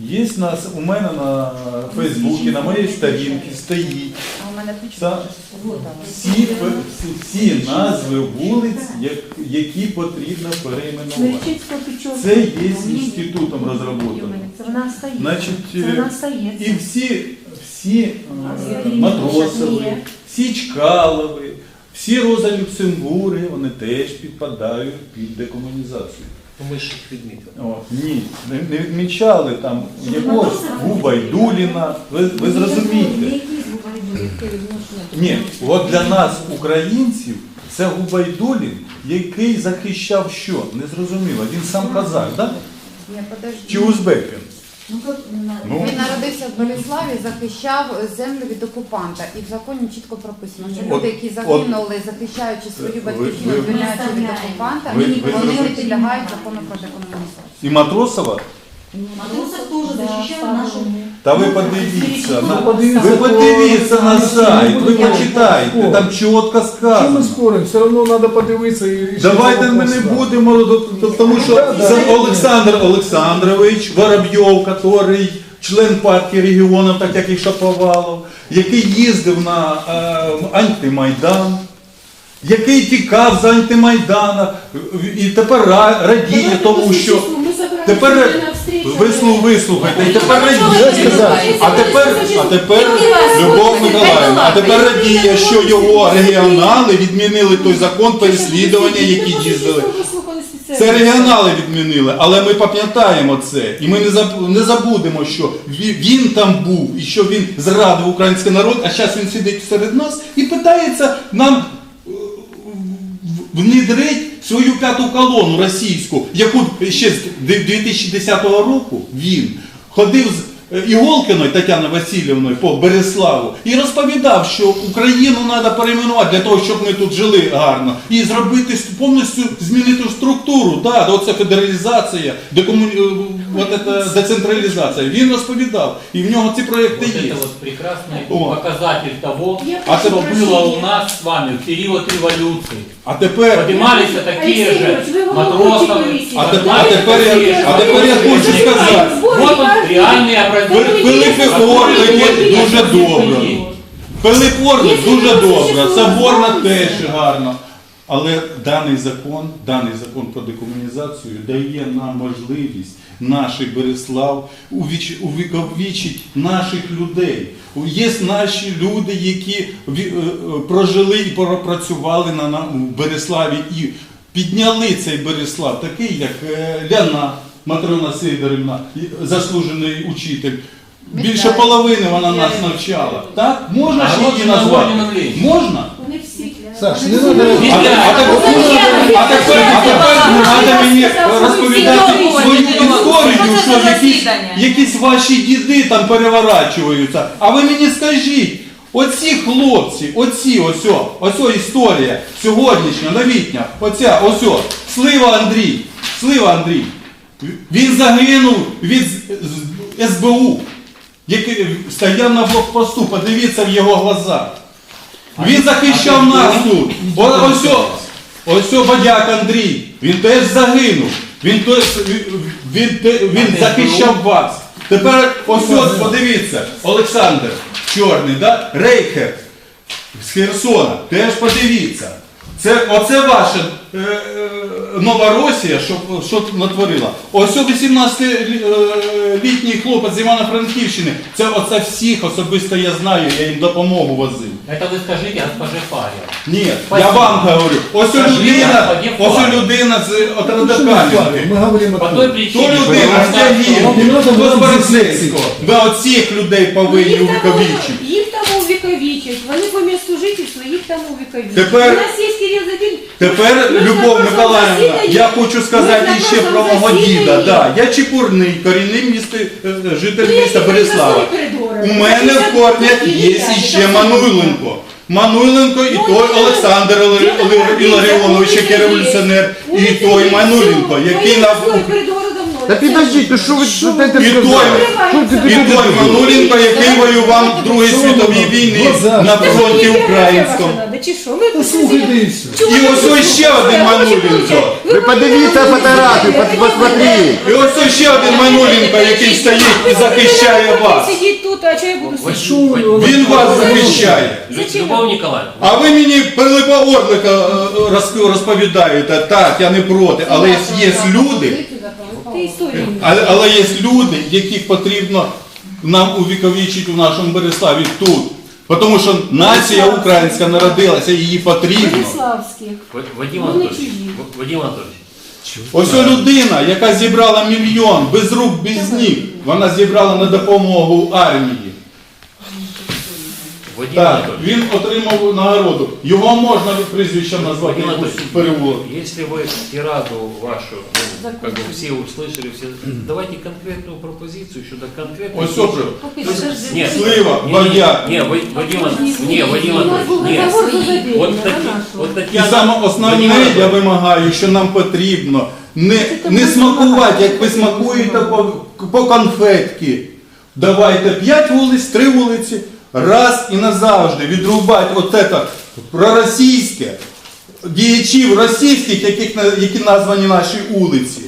Є нас, у мене на Фейсбуці, на моїй сторінці стоїть А у мене Це всі, всі, всі назви вулиць, які потрібно перейменувати. Це є інститутом розроблено. Значить, е. І всі, всі е, матросові, є. всі чкалови, всі Роза Люксембурги, вони теж підпадають під декомунізацію. Ну, Ми ж їх відмітили. О, ні, не, не відмічали там якогось Губайдуліна. Ви, ви зрозумієте. Ні, от для нас, українців, це Губайдулін, який захищав що? Не зрозуміло. Він сам казак, да? Чи узбекин? Ну, тут, Ну. Він народився в Боліславі, захищав землю від окупанта. І в законі чітко прописано, що От- люди, які загинули, захищаючи свою Ви- батьківщину, ви- звільняючи від окупанта, Ви- ви вони не зрозуміли? підлягають закону про декомунізацію. І Матросова? Матросов тоже защищал нашу... Та ви подивіться, на, ви подивіться на сайт, ви почитайте, там чітко Чому ми сказано. споримо? Все одно треба подивитися і рішити Давайте ми не будемо, т- тому що це Олександр Олександрович Воробйов, який член партії регіонів, так як і Шаповалов, який їздив на е, антимайдан, який тікав з антимайдана і тепер ра- радіє тому, що тепер вислух, вислухайте, і тепер радіє. А тепер, а тепер Любов Миколаївна, а тепер радіє, що його регіонали відмінили той закон переслідування, які їздили. Це регіонали відмінили, але ми пам'ятаємо це. І ми не заб- не забудемо, що він там був і що він зрадив український народ, а зараз він сидить серед нас і питається нам внедрить свою п'яту колону російську, яку ще з ди- 2010 року він ходив з е, Іголкиною Тетяною Васильівною по Береславу і розповідав, що Україну треба перейменувати для того, щоб ми тут жили гарно, і зробити повністю змінити структуру. Да, оце федералізація, декому е, от це децентралізація. Він розповідав, і в нього ці проекти Вот є. это вот прекрасный О. показатель того, А что ты- было у нас с вами в период революции. А тепер Поднимались такие же матросовы. А тепер- поднимались а тепер я- такие же а тепер я хочу матросовые. сказати. Вот он реальный образец. Пилип Орлик дуже добре. Пилип Орлик дуже добре, Соборна теж гарно. Але даний закон, даний закон про декомунізацію дає нам можливість нашій Береслав увіч- увіковічить наших людей. Є наші люди, які е, е, прожили і пропрацювали на в Береславі і підняли цей Береслав, такий як е, Ляна Матрона Сидорівна, заслужений учитель. Більше половини вона нас навчала. Так? Можна ж її назвати? Можна? Саш, не треба. А, те- а, тепер- треба мені розповідати свою історію, що якісь, якісь ваші діди там переворачуються. А ви мені скажіть, оці хлопці, оці ось, ось історія сьогоднішня, новітня, оця, ось Слива Андрій, Слива Андрій, він загинув від СБУ, який стояв на блокпосту, подивіться в його глаза. Він захищав нас тут. О- Ось, о- ось о Бадяк Андрій. Він теж загинув. Він, теж, він, те- він захищав вас. Тепер ось ось подивіться, Олександр Чорний, да? Рейхер з Херсона. Теж подивіться. Це, оце ваша е, е, нова Росія, що, що натворила. Ось о 18-літній хлопець з Івано-Франківщини. Це оце всіх особисто я знаю, я їм допомогу возив. Это вы скажите госпоже Фария. Ні, я вам говорю. Ось Скажи, людина, ось о людина з от Ми говоримо той. То людина з надо то з Борисецького. Да, от людей повинні увіковічити. Увіковічать, вони по місту жительства, їх там увіковічать. Тепер- У нас є Кирил Задін. Тепер, Ми ж Любов прошлому Миколаївна, засіданні- я хочу сказати ми ж на ще про прошлому мого діда. засіданні- Да, я Чепурний, корінний місти, е, житель Ну, міста Борислава. У мене в корнях є ще Мануйленко. Мануйленко і Ну, той ну, Олександр Іларіонович, який революціонер, і той Мануйленко, який на. Та підождіть, то що ви що дайте І той- сказати? І той Мануйленко, який воював в Другій світовій війні на фронті українському. Чи що? Послухайте і все. І ось ось ще один Манулінко. Ви подивіться фотографію, пос- посмотрите. І ось ось ще один Манулінко, який стоїть і захищає вас. Сидіть тут, а чого я буду сидіти? Він вас захищає. Зачем? Любовь Николаевна, А ви мені Пилипа Орлика е, роз- розповідаєте, так, я не проти, але є, є люди, Але, але є люди, яких потрібно нам увіковічити в нашому Береславі тут. Тому що нація українська народилася, її потрібно. Береславських. Вадим Анатольевич, чужі. Вадим Анатольевич, Ось о людина, яка зібрала мільйон без рук, без ніг, вона зібрала на допомогу армії. Вадим Так, Анатольевич, він отримав нагороду. Його можна від прізвища назвати Вадим якусь Анатольевич, перевод. если вы тираду вашу, ну, как бы все услышали, все, давайте конкретную пропозицию щодо конкретной... Ось опри. То есть- Нет, Слива, не, не, водяк. Не, Вадим, Ан- не, Вадим У нас був Анатольевич, нет. договор за задержання, Вот, на таки, нашу. вот І Татьяна... саме Вадим основне Анатольевич, я вимагаю, що нам потрібно не, не смакувати, як ви смакуєте по, по конфетки. Давайте 5 вулиць, 3 вулиці, раз і назавжди відрубати от це проросійське, діячів російських, яких, які названі наші вулиці.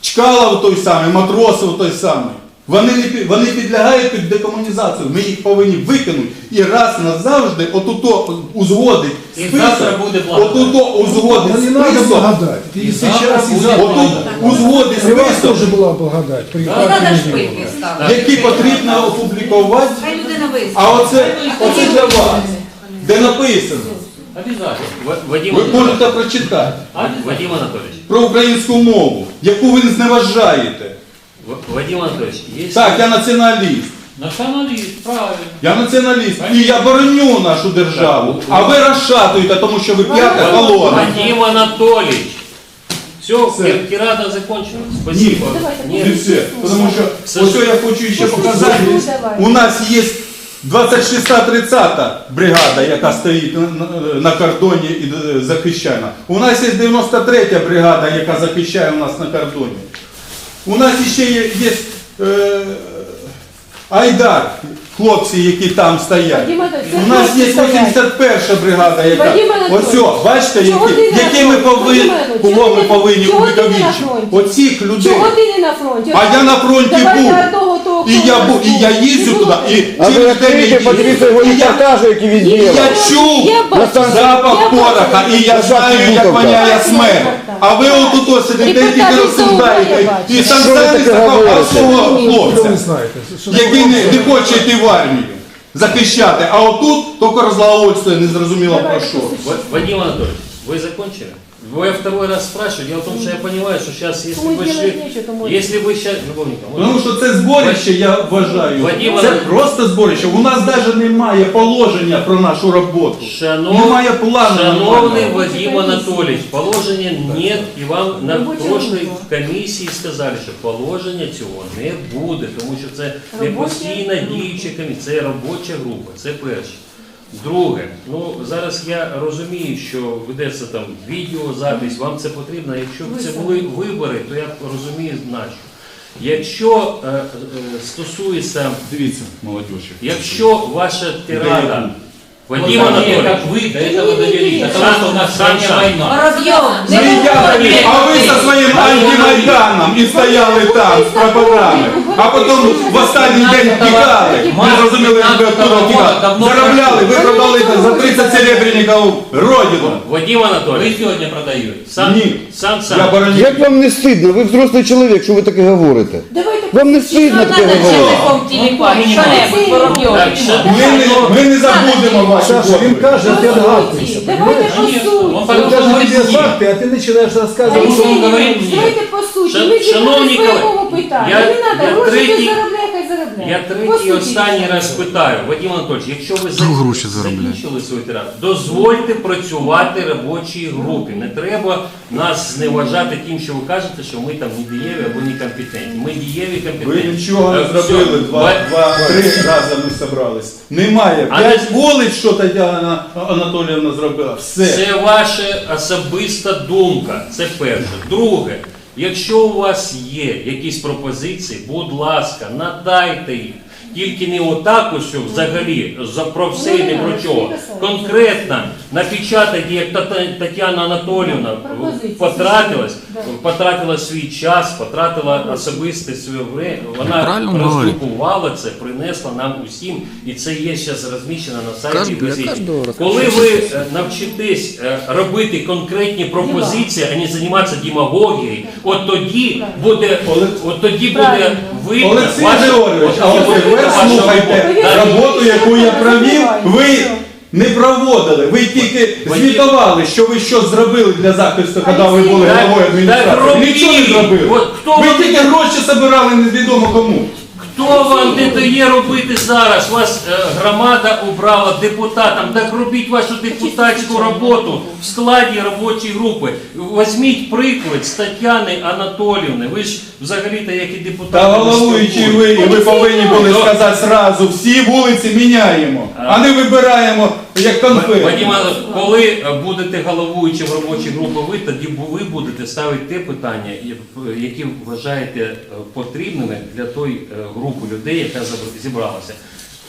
Чкалов той самий, Матросов той самий. Вони, не вони підлягають під декомунізацію. Ми їх повинні викинути і раз назавжди отуто узгодить І благодать. отуто узгодить список. благодать. И сейчас, и будет. Отут узгодить список, была благодать. Які потрібно опублікувати. А оце, оце для вас, де написано. Обязательно. Вадим Ви можете прочитати Вадим Анатольевич, про українську мову, яку ви зневажаєте. Вадим Анатольевич, если... Так, я націоналіст. Националист, правильно. Я націоналіст. І я бороню нашу державу. А ви розшатуєте, тому що ви п'ята колона. Вадим Анатольевич. Все, Все. тирада закончена. Ні, Спасибо. не Нет. все. Тому що ось я хочу ще показати. Ну, давай. У нас є 26-30 бригада, яка стоїть на, кордоні і е, захищає нас. У нас є 93 бригада, яка захищає нас на кордоні. У нас ще є, є е, Айдар, хлопці, які там стоять. Вадим У нас є хлопці стоять. 81 бригада, яка Вадим ось о, бачите, чого які, ти які ми фронті? повинні, Вадим Анатольевич, кого чого ми ти- повинні чого ти не на увіковічити. фронті? Оцих людей. Чого ти не на фронті? А я на фронті Давайте був. одного того, І я у нас і я їздю туди, і А вы через день откройте, я подивіться його І я- які він. Я чув Я бачу. запах Я пороха, бачу. і я знаю, як Буковка. воняє смерть. А ви отут ось сидите і тільки Репортажі розсуждаєте. Я І бачу. Що ви самі таке говорите? свого хлопця, який не, не хоче йти в армію захищати. А отут тільки розлагодство, не зрозуміло про що. Ва- Вадим Анатольевич, ви закончили? Вы я второй раз спрашиваю. Дело в том, что я понимаю, что сейчас, если Кому вы делать шли... нечего, тому- Если вы сейчас... Любовника, Тому що це зборище, я вважаю. Вадим Це Анатолійович. просто зборище. У нас навіть немає положення про нашу роботу. Шанов... Немає плану. Шановний нормального. Вадим Анатольевич, положення нет, і вам на Робоча прошлій група. комісії сказали, що положення цього не буде, тому що це не Робоча постійна група. діюча комісія, це робоча група, це перше. Друге, ну зараз я розумію, що ведеться там відеозапись, вам це потрібно. Якщо б це були вибори, то я розумію нащо. Якщо е, е, стосується, Дивіться, молодежі. якщо ваша тирада, Вадим как вы, до этого довели, до того, что у нас Сам- война. Не довів, а ви зі своїм антимайданом і стояли там з прапорами. А потім в останній день тікали. Не зрозуміли, як ви оттуда тікали. Заробляли, ви продали за 30 серебряників родину. Вадим Вы ви сьогодні продаєте. сам, Ні. сам, Я сам. бороню. Як вам не стидно? Ви взрослий чоловік, що ви таке говорите? Давайте Вам не стидно таке говорити? Ми не, ми не забудемо ваші Саша, він подвиги. каже, а ти отгадуєшся. Давайте по суті. Он Він что каже тобі мне. факти, а ти починаєш розказувати. Потому что он Ні, ні, говорит мне. Давайте по суті. Шан- Ми зібрали шановні своєму колеги, питання. я- Не треба, я гроші третій- заробляє. Я третій і останній раз питаю, Вадим Анатольович, якщо ви за- гроші заробляє. закінчили свою тираду, дозвольте працювати робочій групі. Не треба нас зневажати тим, що ви кажете, що ми там не дієві або не компетентні. Ми дієві, Ви компетентні. нічого не Е, все. зробили, два, Ва- два, три рази ми зібрались. Немає. А П'ять не- вулиць, що Тетяна Анатоліївна зробила. Все. Це ваша особиста думка. Це перше. Друге, якщо у вас є якісь пропозиції, будь ласка, надайте їх. Тільки не отак ось що взагалі за про все і не про чого. Конкретно напечатати, як Тетяна Анатоліївна потратилась, потратила свій час, потратила особисте своє время. Вона роздрукувала це, принесла нам усім, і це є зараз розміщено на сайті. Газеті. Коли ви е, навчитесь е, робити конкретні пропозиції, а не займатися демагогією, от тоді буде, от тоді буде видно Олексій ваша- Георгійович, а тепер слухайте роботу, яку я провів, ви не проводили. Ви тільки звітували, що ви що зробили для захисту, коли ви були головою адміністрації. Нічого не зробили. Ви тільки гроші збирали невідомо кому. Хто вам не дає робити зараз? Вас е, громада обрала депутатом. Так робіть вашу депутатську роботу в складі робочої групи. Візьміть приклад з Тетяни Анатоліївни. Ви ж взагалі-то як і депутат. Та головуючий ви, і ви повинні були сказати зразу, всі вулиці міняємо, а не вибираємо як конфет. Іванович, коли будете будете головуючим робочої групи, ви тоді ви будете ставити те питання, які вважаєте е, потрібними для тої е, групи людей, яка зібралася.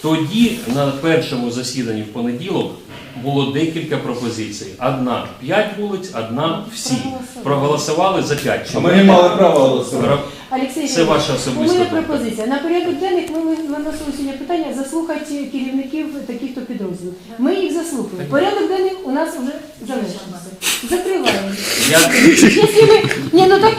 Тоді на першому засіданні в понеділок було декілька пропозицій. Одна п'ять вулиць, одна всі. Проголосували за п'ять. А ми не мали права голосувати. Олексій Це ваша у особиста мене пропозиція. На порядок денних ми виносили сьогодні питання заслухати керівників таких-то підрозділів. Ми їх заслухали. Порядок денний у нас вже завершився. Закриваємо. Я... Якщо ми... Ні, ну так.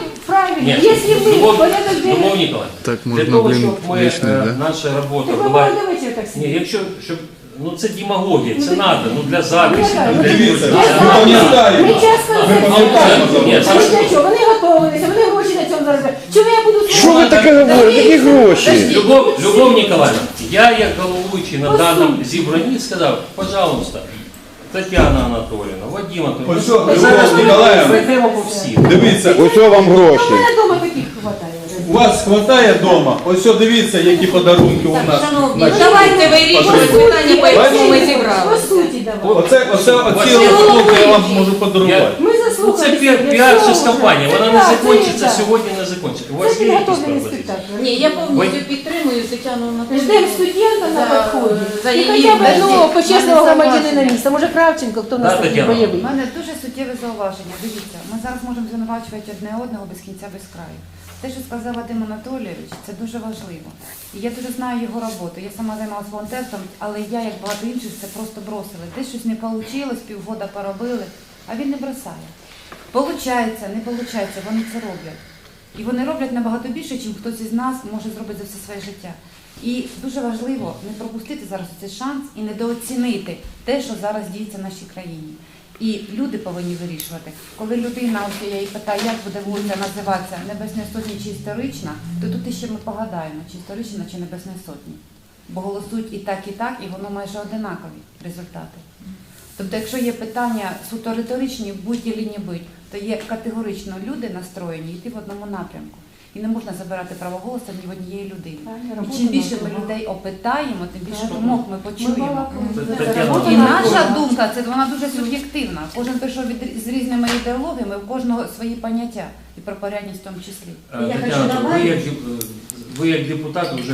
Ні, Якщо ми Любов, порядок Любов денний... Ніколаївна, Так для можно, того, блин, щоб ми, вечно, е, да? наша робота Так ви була... вечір так Ні, сидіти. якщо щоб ну це демагогія, це Ну, треба, ну для записі, Ну, там, для Дивіться, ми знаю. пам'ятаємо. Ми це. Ні, це ви для? Вони готовилися, вони гроші на цьому заробляють. Чому я буду Що ви таке говорите? Які гроші? Любов, Любов Ніколаївна, я як головуючий на даному зібранні сказав, пожалуйста, Тетяна Анатоліївна, Вадим Ось що, зараз по всім. Дивіться, Ось вам У гроші. мене вдома таких хватає. у вас хватає вдома. Ось дивіться, які подарунки у нас. Шановні, давайте вирішувати питання, по якому ми По суті, давай. Оце, оце, оці я вам можу подарувати. Ми Ну, це піар- сьогодні. піарча Все компанія, вона не так, закінчиться це сьогодні, не закінчиться. У вас Це є якісь підготовлений пропозиції? спектакль. Ні, я повністю підтримую Тетяну Ждемо Анатолійовну. студента на За- підході. за І її хоча б одного почесного Мене громадянина міста. Може Кравченко, хто в нас Да, такий Тетяна. У бойовий. мене дуже суттєве зауваження. Дивіться, ми зараз можемо звинувачувати одне одного без кінця, без краю. Те, що сказав Вадим Анатолійович, це дуже важливо. І я дуже знаю його роботу. Я сама займалася волонтерством, але я, як багато інших, це просто бросили. Десь щось не вийшло, півгода поробили, а він не бросає. Получається, не получається, вони це роблять. І вони роблять набагато більше, ніж хтось із нас може зробити за все своє життя. І дуже важливо не пропустити зараз цей шанс і недооцінити те, що зараз діється в нашій країні. І люди повинні вирішувати. Коли людина, ось я її питаю, як буде вулиця називатися Небесної Сотні чи історична, то тут ще ми погадаємо, чи історична, чи Небесної Сотні. Бо голосують і так, і так, і воно майже одинакові результати. Тобто, якщо є питання суто риторичні, будь-і лінії будь, то є категорично люди настроєні йти в одному напрямку. І не можна забирати право голосу ні в однієї людини. І чим більше ми людей опитаємо, тим більше думок ми почуємо. І наша думка це вона дуже суб'єктивна. Кожен прийшов від з різними ідеологіями, у кожного свої поняття і про порядність в тому числі. Е, Я Тетяна, хочу ви добавити. Ви як депутат вже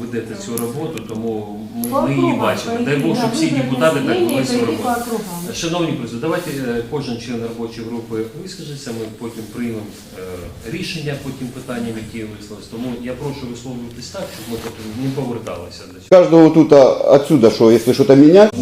ведете цю роботу, тому ми, її бачимо. Дай Бог, щоб всі депутати так вели цю роботу. Шановні друзі, давайте е, кожен член робочої групи вискажеться, ми потім приймемо е, рішення по тим питанням, які висловились. Тому я прошу висловлюватись так, щоб ми потім не поверталися до цього. Каждого тут, а, отсюда, что, если что-то менять,